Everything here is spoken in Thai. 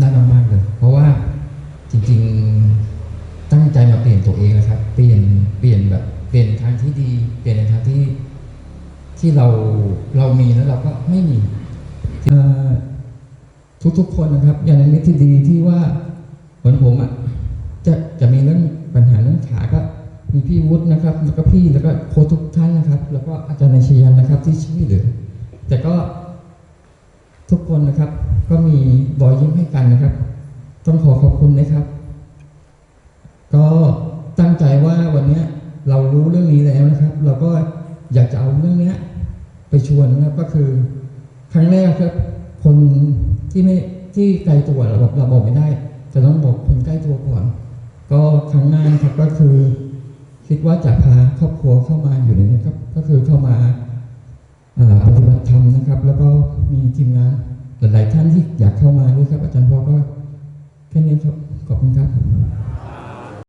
น่ารักมากเลย เพราะว่าจริงๆตั้งใจมาเปลี่ยนตัวเองนะครับ เปลี่ยนเปลี่ยนแบบเปลี่ยนทางที่ดี เปลี่ยนในทางที่ที่เราเรามีแล้วเราก็ไม่มีทุกๆคนนะครับ อย่างในมิตรดีที่ว่าเหมือนผมอะจะจะมีเรื่องปัญหาเรื่องขาก็มีพี่วุฒินะครับ แล้วก็พี่แล้วก็โค้ชทุกท่านนะครับ แล้วก็อาจารย์ในายชยันนะครับที่ช่วยเหลือแต่ก็ นะครับ ก็มีรอยยิ้มให้กันนะครับ ต้องขอขอบคุณนะครับ ก็ตั้งใจว่าวันนี้เรารู้เรื่องนี้แล้วนะครับ เราก็อยากจะเอาเรื่องนี้ไปชวนนะครับก็คือครั้งแรกครับ คนที่ไม่ที่ไกลตัวเราบอกเราบอกไม่ได้จะต้องบอกคนใกล้ตัวก่อน ก็ครั้งหน้านครับก็คือ คิดว่าจะพาครอบครัวเข้ามาอยู่ในนี้ครับ ก็คือเข้ามาอ่าปฏิบัติธรรมนะครับ แล้วก็มีทีมงาน หลายท่านที่อยากเข้ามานี่ครับ อาจารย์พ่อก็แค่นี้ครับ ขอบคุณครับ